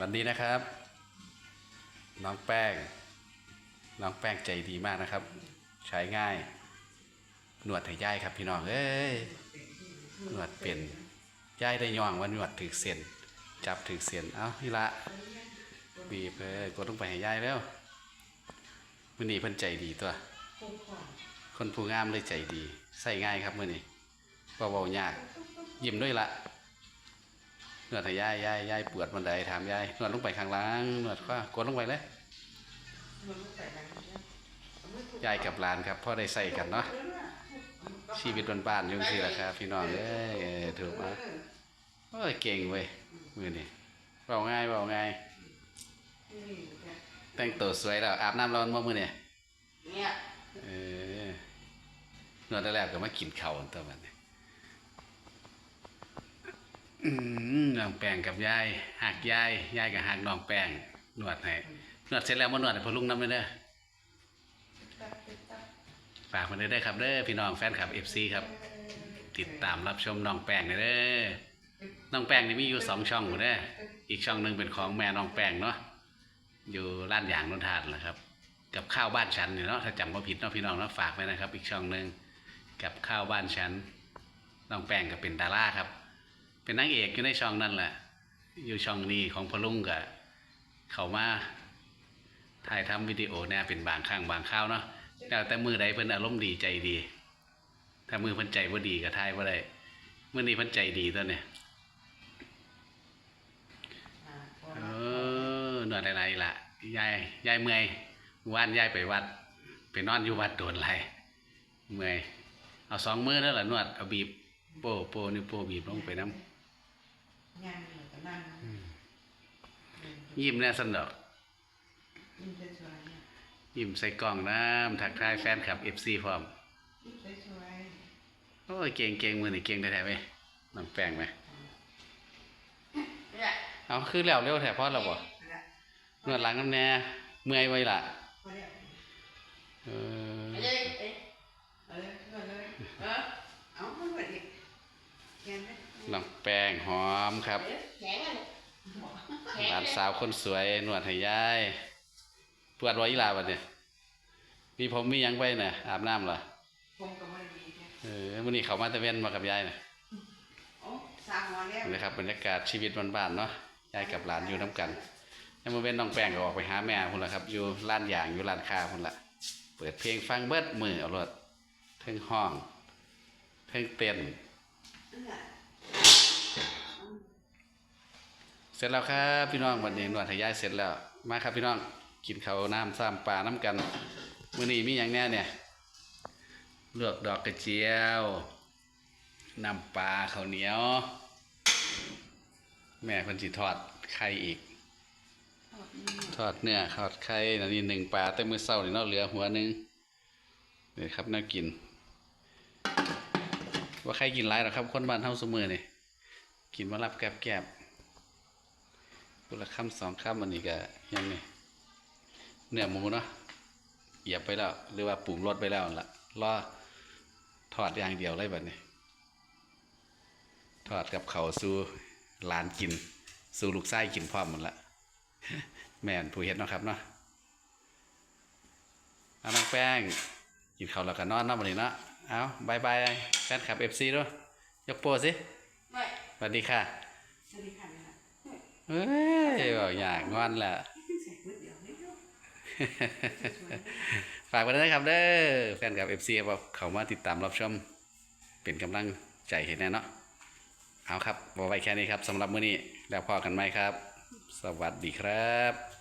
วันนี้นะครับ น้องแป้ง น้องแป้งใจดีมากนะครับ ใช้ง่าย หนวดให้ย่ายครับพี่น้องเอ้ยหนวดเป็นย่ายได้ย่องว่าหนวดถือเส้นจับถือเส้นเอ้านี่ละบีบเลยกดลงไปให้ย่ายแล้วมื่อนี้เพิ่นใจดีตัว คนผู้งามเลยใจดี ใส่ง่ายครับมื่อนี้เบาๆยาก ยิ้มด้วยละ นวดให้ย่ายย่ายย่ายปวดบันไดถามย่ายนวดลงไปข้างล่างนวดก็กดลงไปเลยยายกับหลานครับพ่อได้ใส่กันเนาะชีวิตบ้านๆอยุ่จังสิล่ะครับพี่น้องเอ้ยเออถูกไหมโอ้ยเก่งเว้ยมือนี่เบาง่ายเบาง่ายแต่งตัวสวยแล้วอาบน้ำร้อนบ่มือเนี่ยเนี่ยเออนวดได้แล้วก็มากินข้าวกันตัวมันนี้อืม น้องแป้งกับยายหักยายยายกับหักน้องแป้งนวดให้นวดเสร็จแล้วมานวดให้พ่อลุงน้ำเลยเด้อฝากมาเด้อได้ครับเด้อพี่น้องแฟนคลับ FC ครับ ติดตามรับชมน้องแป้งเด้อน้องแป้งนี่มีอยู่สองช่องหมดเด้ออีกช่องหนึ่งเป็นของแม่น้องแป้งเนาะอยู่ร้านยางนนทานแหละครับ กับข้าวบ้านฉันเนี่ยเนาะถ้าจำว่าผิดเนาะพี่น้องเนาะฝากไว้นะครับ อีกช่องหนึ่งกับข้าวบ้านฉันน้องแป้งก็เป็นดาราครับ เป็นนางเอกอยู่ในช่องนั่นแหละ อยู่ช่องนี้ของพลุงกับเขามาถ่ายทำวิดีโอเนี่ยเป็นบางครั้งบางข้าวเนาะแต่แต่มือใดเพิ่นอารมณ์ดีใจดี ถ้ามือเพิ่นใจบ่ดีก็ถ่ายบ่ได้มื้อนี้เพิ่นใจดีตัวเนี่ยเออนวดอะไรล่ะยายยายเมื่อยว่านยายไปวัด ไปนอนอยู่วัดโดนไรเมื่อยเอาสองมือแล้วล่ะนวดเอาบีบโป้โป้นิ้วโป้บีบลงไปน้ำ งานเหมือนกับนั่งยิ้มแน่สนดอกยิ้มสวยๆเนี่ยยิ้มใส่กล่องน้ำทักทายแฟนคลับ FC พร้อมยิ้มสวยโอ้ยเก่งเก่งมือนี่เก่งแท้ๆไหมน้องแป้งไหมๆเนี่ยเอาคือแล้วเร็วแท้พอแล้วบ่เนี่ยนวดหลังน้ำแน่เมื่อยไว้ล่ะพอแล้วเออเอาเลยเอาเลยเอาเลยเออเอามาหมดอีกแกนไหม น้องแป้งหอมครับแข็งอะหลานสาวคนสวยนวดให้ยายปวดไว้อีหลาบัดเนี่ยมีผมมีหยังไว้น่ะอาบน้ำเหรอผมก็ไม่ดีแค่เออมื้อนี้เขามาตะเวนมากับยายน่ะโอ้สร้างมาแล้วนะครับบรรยากาศชีวิตบ้านๆเนาะยายกับหลานอยู่น้ำกันยังมาเป็นน้องแป้งก็ออกไปหาแม่พุ่นละครับ อยู่ร้านยางอยู่ร้านค้าพุ่นละเปิดเพลงฟังเบิดมือเอารถเทิงห้องเทิงเต้น เสร็จแล้วครับพี่น้องวันนี้นวดให้ยายเสร็จแล้ว มาครับพี่น้องกินข้าวน้ำซ้ำปลาน้ำกันมื้อนี้มีอย่างแน่เนี่ยเลวกดอกกระเจียวน้ำปลาข้าวเหนียว แม่เพิ่นสิทอดไข่อีก ทอดเนื้อทอดไข่อันนี้หนึ่งปลาแต่มื้อเช้านี่นาะเหลือหัวหนึงนี่ครับน่ากิน ว่าใครกินหลายหรอกครับ คนบ้านเฮาซุมื้อนี่กินมารับแกบแกบ ๆคนละคำสองคำอันนี้ก็ยังนี่เนื้อหมูเนาะเหยียบไปแล้ว หรือว่าปรุงรสไปแล้วนั่นล่ะรอทอดอย่างเดียวเลยบัดนี้ ทอดกับเขาวสู่หลานกิน สู่ลูกไส้กินพร้อมหมดละแม่นผู้เฮ็ดเนาะครับเนาะเอาน้องแป้งกินข้าวแล้วก็นอนเนาะบัดนี้เนาะเอาบายบายแฟนคลับ FC ด้วยยกโปรสิไม่สวัสดีค่ะสวัสดีค่ะ เนี่ยเอ้ยบอกอยากงอนแหละใส่ก๋วยเตี๋ยวนิดเดียวฝากไว้ด้วยนะครับเด้อแฟนคลับ FC ครับเขามาติดตามรับชมเป็นกำลังใจเห็นแน่เนาะเอาครับบอไว้แค่นี้ครับสำหรับมื้อนี้แล้วพอกันไหมครับ สวัสดีครับ